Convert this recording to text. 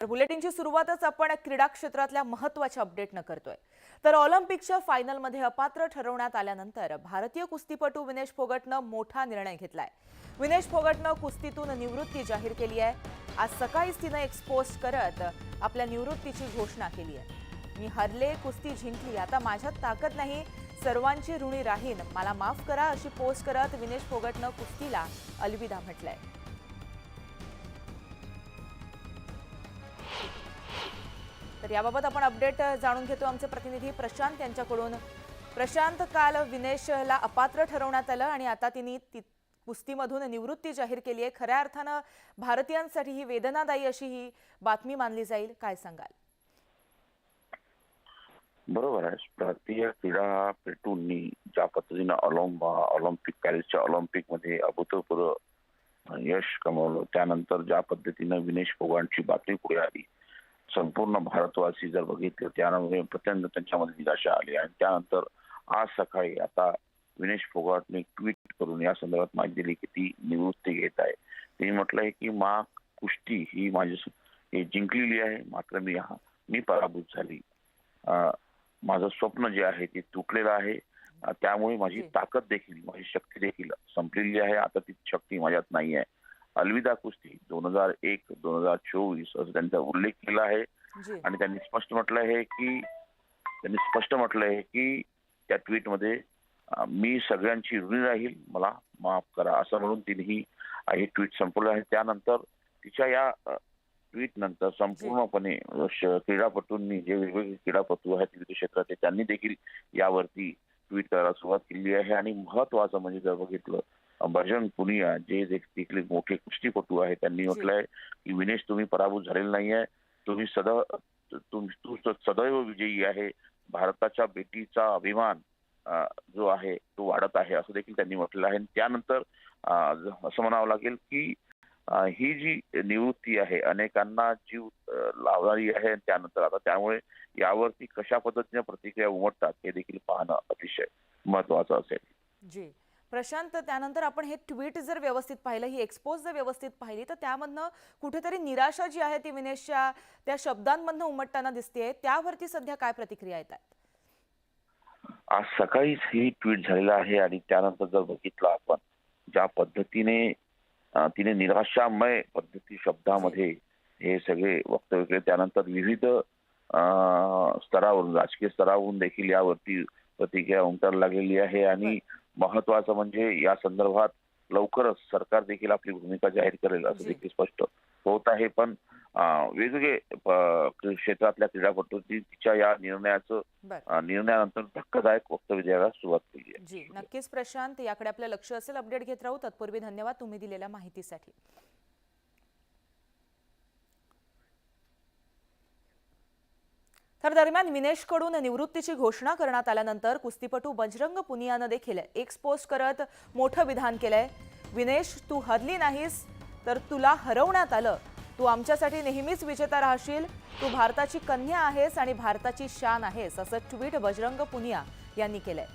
तर बुलेटिनची सुरुवातच आपण क्रीडा क्षेत्रातल्या महत्त्वाच्या अपडेटनं करतोय. तर ऑलिम्पिकच्या फायनलमध्ये अपात्र ठरवण्यात आल्यानंतर भारतीय कुस्तीपटू विनेश फोगटनं मोठा निर्णय घेतलाय. विनेश फोगटनं कुस्तीतून निवृत्ती जाहीर केली आहे. आज सकाळीच तिनं एक्सपोस्ट करत आपल्या निवृत्तीची घोषणा केली आहे. मी हरले कुस्ती जिंकली आता माझ्यात ताकद नाही सर्वांची ऋणी राहीन मला माफ करा अशी पोस्ट करत विनेश फोगटनं कुस्तीला अलविदा म्हटलंय. तर याबाबत आपण अपडेट जाणून घेतो. आमचे प्रतिनिधी प्रशांत यांच्याकडून. प्रशांत काल विनेशला अपात्र ठरवण्यात आलं आणि आता तिने कुस्तीमधून निवृत्ती जाहीर केली आहे. खऱ्या अर्थानं भारतीयांसाठी ही वेदनादायी अशी ही बातमी मानली जाईल. काय सांगाल? बरोबर आहे. भारतीय क्रीडापटूंनी ज्या पद्धतीनं ऑलिम्प ऑलिम्पिक पॅरिसच्या ऑलिम्पिकमध्ये अभूतपूर्व यश कमवलं त्यानंतर ज्या पद्धतीनं विनेश फोगाटची बातमी पुढे आली संपूर्ण भारतवासी जर बघितलं त्यामुळे प्रचंड त्यांच्यामध्ये निराशा आली. आणि त्यानंतर आज सकाळी आता विनेश फोगाटने ट्विट करून या संदर्भात माहिती दिली की ती निवृत्ती घेत आहे. तिने म्हटलंय की मा कुस्ती ही माझी हे जिंकलेली आहे. मात्र मी हा मी पराभूत झाली. अं, माझं स्वप्न जे आहे ते तुटलेलं आहे. त्यामुळे माझी. ताकद देखील माझी शक्ती देखील संपलेली आहे. आता ती शक्ती माझ्यात नाही आहे अलविदा कुस्ती दोन हजार एक दोन हजार चोवीस असं त्यांचा उल्लेख केला आहे. आणि त्यांनी स्पष्ट म्हटलं आहे की त्यांनी स्पष्ट म्हटलं आहे की त्या ट्विटमध्ये मी सगळ्यांची ऋणी राहील मला माफ करा असं म्हणून तिने ही ट्विट संपवलं आहे. त्यानंतर तिच्या या ट्विट नंतर संपूर्णपणे क्रीडापटूंनी जे वेगवेगळे क्रीडापटू आहेत विविध क्षेत्राचे त्यांनी देखील यावरती ट्विट करायला सुरुवात केली आहे. आणि महत्वाचं म्हणजे जर बघितलं बजरंग पुनिया जे देखील मोठे कुस्तीपटू आहेत त्यांनी म्हटलंय की विनेश तुम्ही पराभूत झालेला नाहीये. तुम्ही सदैव तू सदैव विजयी आहे. भारताच्या बेटीचा अभिमान जो आहे तो वाढत आहे असं देखील त्यांनी म्हटलेलं आहे. त्यानंतर असं म्हणावं लागेल की ही जी निवृत्ती आहे अनेकांना जीव लावणारी आहे त्यानंतर आता त्यामुळे यावरती कशा पद्धतीने प्रतिक्रिया उमटतात हे देखील पाहणं अतिशय महत्वाचं असेल. जी. प्रशांत त्यानंतर आपण हे ट्विट जर व्यवस्थित पाहिलं ही एक्सपोज जर व्यवस्थित पाहिली तर त्यामधनं कुठेतरी निराशा जी आहे ती विनेशच्या त्या शब्दांमधनं उमटताना दिसते त्यावरती सध्या काय प्रतिक्रिया येतात आज सकाळीच ही ट्विट झालेलं आहे आणि त्यानंतर जर बघितलं आपण ज्या पद्धतीने तिने निराशामय पद्धती शब्दामध्ये हे सगळे वक्तव्य केले. त्यानंतर विविध स्तरावरून राजकीय स्तरावरून देखील यावरती प्रतिक्रिया उमटायला लागलेली आहे. आणि महत्वाचं म्हणजे या संदर्भात लवकरच सरकार देखील आपली भूमिका जाहीर करेल असं. देखील स्पष्ट होत आहे. पण वेगवेगळे क्षेत्रातल्या तिच्या या निर्णयाचं निर्णयानंतर धक्कादायक वक्तव्य द्यायला सुरुवात केली आहे. जी नक्कीच प्रशांत याकडे आपलं लक्ष असेल अपडेट घेत राहू. तत्पूर्वी धन्यवाद तुम्ही दिलेल्या माहितीसाठी. तर दरम्यान विनेशकडून निवृत्तीची घोषणा करण्यात आल्यानंतर कुस्तीपटू बजरंग पुनियानं देखील एक पोस्ट करत मोठं विधान केलंय. विनेश तू हरली नाहीस तर तुला हरवण्यात आलं. तू आमच्यासाठी नेहमीच विजेता राहशील. तू भारताची कन्या आहेस आणि भारताची शान आहेस असं ट्विट बजरंग पुनिया यांनी केलंय.